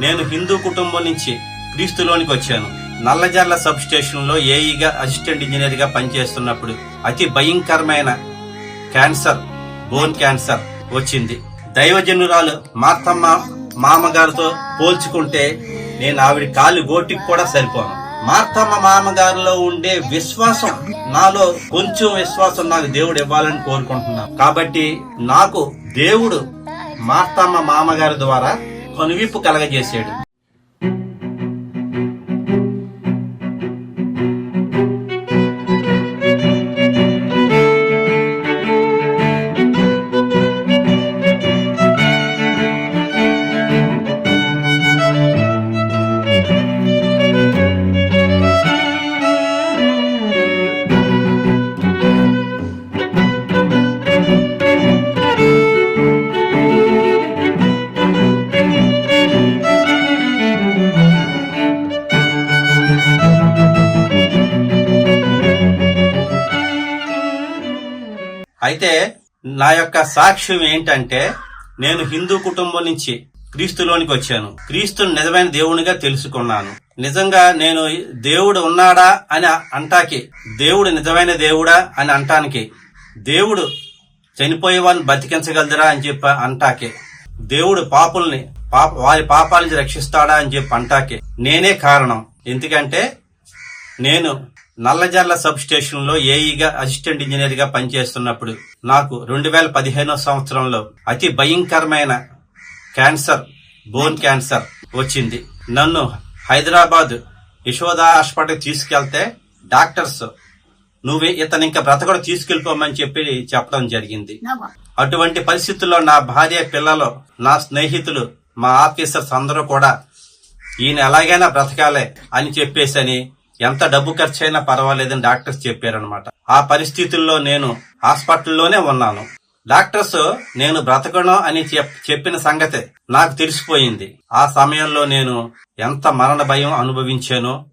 నేను హిందూ కుటుంబం నుంచి క్రీస్తులోనికి వచ్చాను. నల్లజర్ల సబ్ స్టేషన్లో ఏఈగా అసిస్టెంట్ ఇంజనీర్గా పనిచేస్తున్నప్పుడు అతి భయంకరమైన క్యాన్సర్ బోన్ క్యాన్సర్ వచ్చింది. దైవజనురాలు మార్తమ్మ మామగారితో పోల్చుకుంటే నేను ఆవిడ కాలు గోటికి కూడా సరిపోను. మార్తమ్మ మామగారిలో ఉండే విశ్వాసం నాలో కొంచెం విశ్వాసం నాకు దేవుడు ఇవ్వాలని కోరుకుంటున్నాను. కాబట్టి నాకు దేవుడు మార్తమ్మ మామగారి ద్వారా కనువిప్పు కలగజేశాడు. అయితే నా యొక్క సాక్ష్యం ఏంటంటే నేను హిందూ కుటుంబం నుంచి క్రీస్తులోనికి వచ్చాను. క్రీస్తుని నిజమైన దేవునిగా తెలుసుకున్నాను. నిజంగా నేను దేవుడు ఉన్నాడా అని అంటాకి దేవుడు నిజమైన దేవుడా అని అంటానికి దేవుడు చనిపోయే వారిని బతికించగలదురా అని చెప్పి అంటాకే దేవుడు పాపుల్ని పాప వారి పాపాల నుంచి రక్షిస్తాడా అని చెప్పి అంటాకే నేనే కారణం. ఎందుకంటే నేను నల్లజర్ల సబ్ స్టేషన్లో ఏఈగా అసిస్టెంట్ ఇంజనీర్గా పనిచేస్తున్నప్పుడు నాకు రెండు వేల పదిహేనో సంవత్సరంలో అతి భయంకరమైన క్యాన్సర్ బోన్ క్యాన్సర్ వచ్చింది. నన్ను హైదరాబాద్ యశోద హాస్పిటల్ తీసుకెళ్తే డాక్టర్స్ నువ్వు ఇతను ఇంకా బ్రతకడు తీసుకెళ్ళిపోమని చెప్పి చెప్పడం జరిగింది. అటువంటి పరిస్థితుల్లో నా భార్య పిల్లలు నా స్నేహితులు మా ఆఫీసర్స్ అందరూ కూడా ఈయన ఎలాగైనా బ్రతకాలే అని చెప్పేసని ఎంత డబ్బు ఖర్చైనా పర్వాలేదని డాక్టర్స్ చెప్పారనమాట ఆ పరిస్థితుల్లో నేను హాస్పిటల్లోనే ఉన్నాను. డాక్టర్స్ నేను బ్రతకను అని చెప్పిన సంగతే నాకు తెలిసిపోయింది. ఆ సమయంలో నేను ఎంత మరణ భయం అనుభవించానో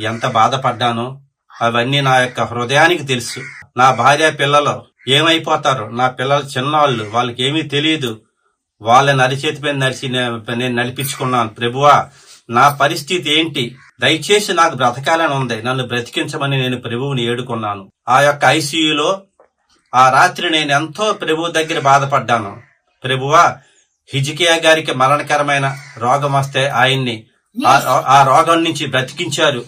ఎంత బాధపడ్డానో అవన్నీ నా యొక్క హృదయానికి తెలుసు. నా భార్య పిల్లలు ఏమైపోతారు? నా పిల్లలు చిన్నవాళ్ళు వాళ్ళకి ఏమీ తెలియదు వాళ్ళని అరిచేతిపై నడిచి నేను నడిపించుకున్నాను. ప్రభువా నా పరిస్థితి ఏంటి? దయచేసి నాకు బ్రతకాలని ఉంది. నన్ను బ్రతికించమని నేను ప్రభువుని ఏడుకున్నాను. ఆ యొక్క ఐసీయూలో ఆ రాత్రి నేను ఎంతో ప్రభు దగ్గర బాధపడ్డాను. ప్రభువా హిజికియా గారికి మరణకరమైన రోగం వస్తే ఆయన్ని ఆ- ఆ రోగం నుంచి బ్రతికించారు.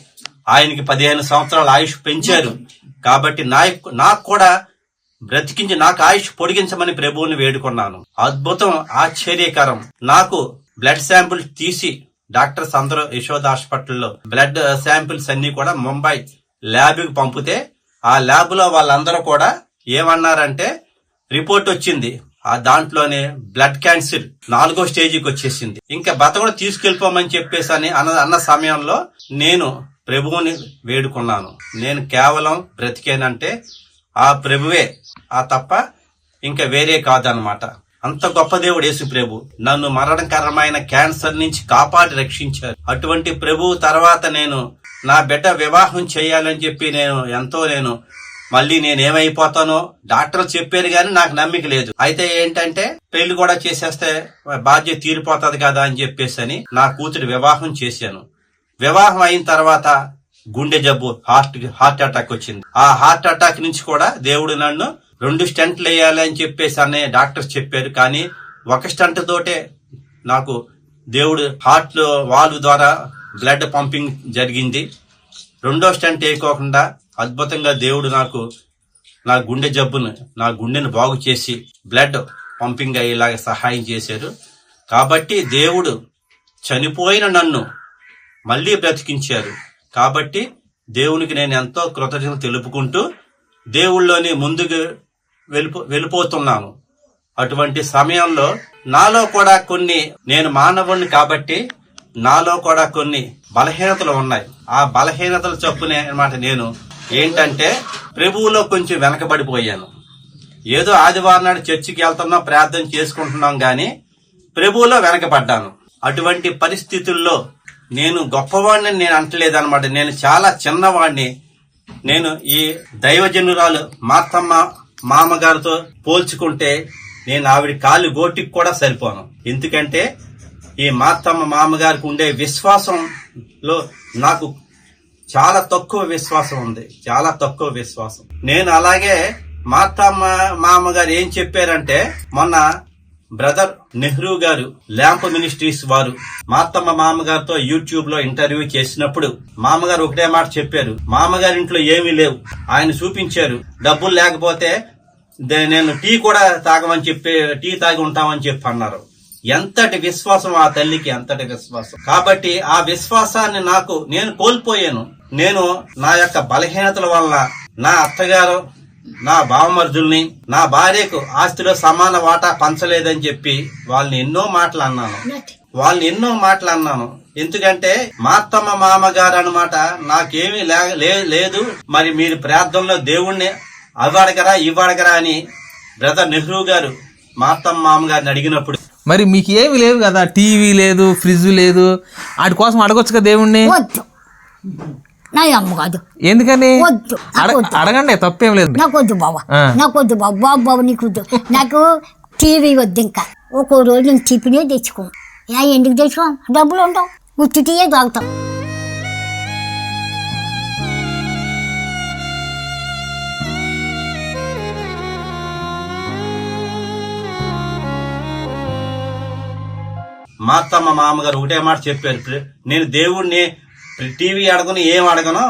ఆయనకి పదిహేను సంవత్సరాల ఆయుష్ పెంచారు. కాబట్టి నా నాకు కూడా బ్రతికించి నాకు ఆయుష్ పొడిగించమని ప్రభువుని వేడుకున్నాను. అద్భుతం ఆశ్చర్యకరం. నాకు బ్లడ్ శాంపుల్ తీసి డాక్టర్స్ అందరూ యశోద హాస్పిటల్లో బ్లడ్ శాంపిల్స్ అన్ని కూడా ముంబై ల్యాబ్కి పంపితే ఆ ల్యాబ్లో వాళ్ళందరూ కూడా ఏమన్నారంటే రిపోర్ట్ వచ్చింది. ఆ దాంట్లోనే బ్లడ్ క్యాన్సర్ నాలుగో స్టేజికి వచ్చేసింది. ఇంకా బతకడు తీసుకెళ్ళిపోమని చెప్పేసి అని అన్న అన్న సమయంలో నేను ప్రభువుని వేడుకున్నాను. నేను కేవలం బ్రతికేనంటే ఆ ప్రభువే ఆ తప్ప ఇంకా వేరే కాదనమాట అంత గొప్ప దేవుడు యేసు ప్రభు. నన్ను మరణకరమైన క్యాన్సర్ నుంచి కాపాడి రక్షించారు. అటువంటి ప్రభు తర్వాత నేను నా బిడ్డ వివాహం చేయాలని చెప్పి నేను ఎంతో నేను మళ్ళీ నేను ఏమైపోతానో డాక్టర్ చెప్పారు గాని నాకు నమ్మిక లేదు. అయితే ఏంటంటే పెళ్ళి కూడా చేసేస్తే బాధ్యత తీరిపోతుంది కదా అని చెప్పేసి అని నా కూతురు వివాహం చేశాను. వివాహం అయిన తర్వాత గుండె జబ్బు హార్ట్ హార్ట్ అటాక్ వచ్చింది. ఆ హార్ట్ అటాక్ నుంచి కూడా దేవుడు నన్ను రెండు స్టంట్లు వేయాలి అని చెప్పేసి అనే డాక్టర్స్ చెప్పారు. కానీ ఒక స్టంట్ తోటే నాకు దేవుడు హార్ట్ వాల్వ్ ద్వారా బ్లడ్ పంపింగ్ జరిగింది. రెండో స్టంట్ వేయకోకుండా అద్భుతంగా దేవుడు నాకు నా గుండె జబ్బును నా గుండెను బాగు చేసి బ్లడ్ పంపింగ్ అయ్యేలాగా సహాయం చేశారు. కాబట్టి దేవుడు చనిపోయిన నన్ను మళ్ళీ బ్రతికించారు. కాబట్టి దేవునికి నేను ఎంతో కృతజ్ఞత తెలుపుకుంటూ దేవుళ్ళలోని ముందుకు వెళ్ళిపో వెళ్ళిపోతున్నాను. అటువంటి సమయంలో నాలో కూడా కొన్ని నేను మానవుణ్ణి కాబట్టి నాలో కూడా కొన్ని బలహీనతలు ఉన్నాయి. ఆ బలహీనతలు చొప్పునే అనమాట నేను ఏంటంటే ప్రభువులో కొంచెం వెనకబడిపోయాను. ఏదో ఆదివారం నాడు చర్చికి వెళ్తున్నాం ప్రార్థన చేసుకుంటున్నాం గాని ప్రభువులో వెనకబడ్డాను. అటువంటి పరిస్థితుల్లో నేను గొప్పవాడిని నేను అంటలేదన్నమాట. నేను చాలా చిన్నవాడిని నేను ఈ దైవజనురాలు మార్తమ్మ మామగారితో పోల్చుకుంటే నేను ఆవిడ కాలు గోటికి కూడా సరిపోను. ఎందుకంటే ఈ మాతమ్మ మామగారికి ఉండే విశ్వాసంలో నాకు చాలా తక్కువ విశ్వాసం ఉంది. చాలా తక్కువ విశ్వాసం. నేను అలాగే మాతమ్మ మామగారు ఏం చెప్పారంటే మొన్న బ్రదర్ నెహ్రూ గారు ల్యాంప్ మినిస్ట్రీస్ వారు మాతమ్మ మామగారితో యూట్యూబ్లో ఇంటర్వ్యూ చేసినప్పుడు మామగారు ఒకటే మాట చెప్పారు. మామగారి ఇంట్లో ఏమీ లేవు. ఆయన చూపించారు. డబ్బులు లేకపోతే నేను టీ కూడా తాగమని చెప్పి టీ తాగి ఉంటామని చెప్పి అన్నారు. ఎంతటి విశ్వాసం ఆ తల్లికి ఎంతటి విశ్వాసం. కాబట్టి ఆ విశ్వాసాన్ని నాకు నేను కోల్పోయాను. నేను నా యొక్క బలహీనతల వల్ల నా అత్తగారు నా బావమర్జుల్ని నా భార్యకు ఆస్తిలో సమాన వాటా పంచలేదని చెప్పి వాళ్ళని ఎన్నో మాటలు అన్నాను. వాళ్ళని ఎన్నో మాటలు అన్నాను. ఎందుకంటే మా అత్తమ్మ మామగారు అనమాట నాకేమీ లేదు. మరి మీరు ప్రార్థనలో దేవుణ్ణి అవి అడగరా ఇవి అడగరా అని బ్రదర్ నెహ్రూ గారు మా అత్తమ్మ మామగారిని అడిగినప్పుడు మరి మీకు ఏమి లేవు కదా? టీవీ లేదు ఫ్రిడ్జ్ లేదు. వాటి కోసం అడగొచ్చు కదా దేవుణ్ణి? వద్దు. నా అమ్మ కాదు. ఎందుకని? వద్దు. అడ- వద్దు. అడగండి తప్పేం లేదు. నాకు వద్దు బాబా ఆ. నాకు వద్దు బాబు బాబు బాబు నీకు వద్దు. నాకు టీవీ వద్దు ఇంకా. ఒక్కో రోజు నేను టిఫినే తెచ్చుకో. యా ఎందుకు తెచ్చుకో? డబ్బులు ఉండవు. ఉత్తి టీయే తాగుతాం. మా అత్తమ్మ మామగారు ఒకటే మాట చెప్పారు. నేను దేవుడిని టీవీ అడగను ఏం అడగను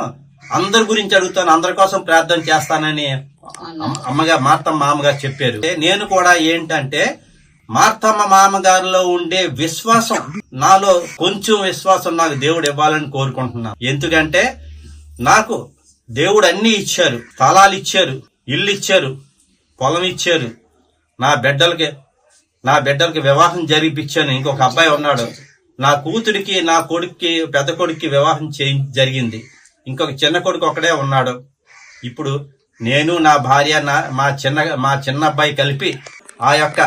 అందరి గురించి అడుగుతాను అందరి కోసం ప్రార్థన చేస్తానని అమ్మగారు మార్తమ్మ మామగారు చెప్పారు. నేను కూడా ఏంటంటే మార్తమ్మ మామగారిలో ఉండే విశ్వాసం నాలో కొంచెం విశ్వాసం నాకు దేవుడు ఇవ్వాలని కోరుకుంటున్నాను. ఎందుకంటే నాకు దేవుడు అన్ని ఇచ్చారు స్థలాలు ఇచ్చారు ఇల్లు ఇచ్చారు పొలం ఇచ్చారు నా బిడ్డలకి నా బిడ్డలకి వివాహం జరిపించాను. ఇంకొక అబ్బాయి ఉన్నాడు. నా కూతురికి నా కొడుక్కి పెద్ద కొడుక్కి వివాహం చేయి జరిగింది. ఇంకొక చిన్న కొడుకు ఒకడే ఉన్నాడు. ఇప్పుడు నేను నా భార్య నా మా చిన్న మా చిన్న అబ్బాయి కలిపి ఆ యొక్క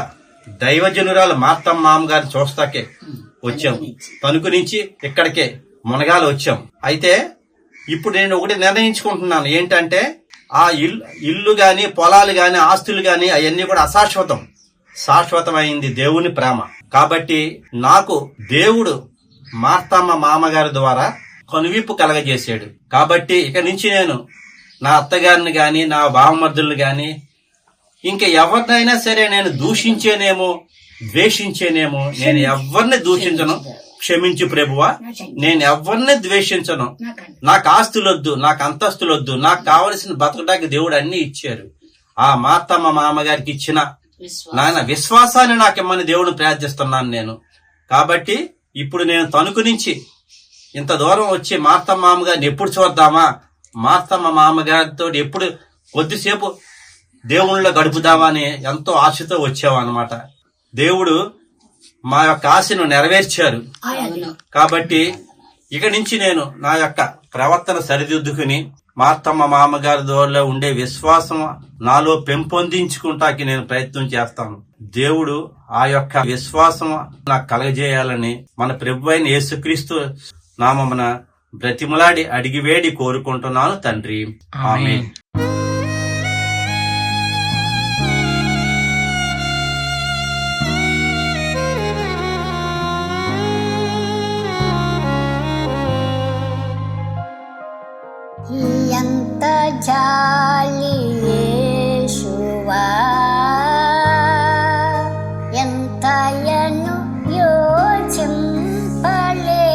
దైవజనురాలు మాత్తమ్మ మామగారిని చూస్తాకే వచ్చాం. తణుకు నుంచి ఇక్కడికే మునగాలు వచ్చాం. అయితే ఇప్పుడు నేను ఒకటి నిర్ణయించుకుంటున్నాను. ఏంటంటే ఆ ఇల్లు ఇల్లు గాని పొలాలు గాని ఆస్తులు గాని అవన్నీ కూడా అశాశ్వతం. శాశ్వతమైంది దేవుని ప్రేమ. కాబట్టి నాకు దేవుడు మార్తమ్మ మామగారి ద్వారా కనువిప్పు కలగజేశాడు. కాబట్టి ఇక నుంచి నేను నా అత్తగారిని గాని నా బావమర్దుల్ని గాని ఇంకా ఎవరినైనా సరే నేను దూషించేనేమో ద్వేషించేనేమో నేను ఎవరిని దూషించను? క్షమించు ప్రభువా. నేను ఎవరిని ద్వేషించను? నాకు ఆస్తులొద్దు నాకు అంతస్తులొద్దు నాకు కావలసిన బతకడానికి దేవుడు అన్ని ఇచ్చారు. ఆ మాతమ్మ మామగారికి ఇచ్చిన నాయన విశ్వాసాన్ని నాకు ఇమ్మని దేవుడు ప్రార్థిస్తున్నాను నేను. కాబట్టి ఇప్పుడు నేను తణుకు నుంచి ఇంత దూరం వచ్చి మార్తమ్మ మామగారిని ఎప్పుడు చూద్దామా? మార్తమ్మ మామగారితో ఎప్పుడు కొద్దిసేపు దేవుళ్ళలో గడుపుదామా అని ఎంతో ఆశతో వచ్చామన్నమాట దేవుడు మా యొక్క ఆశను నెరవేర్చారు. కాబట్టి ఇక నుంచి నేను నా యొక్క ప్రవర్తన సరిదిద్దుకుని మార్తమ్మ మామగారి ద్వారా ఉండే విశ్వాసం నాలో పెంపొందించుకుంటాకి నేను ప్రయత్నం చేస్తాను. దేవుడు ఆ యొక్క విశ్వాసం నాకు కలగజేయాలని మన ప్రభు అయిన యేసుక్రీస్తు నామమున బ్రతిమలాడి అడిగివేడి కోరుకుంటున్నాను తండ్రి. ఆమె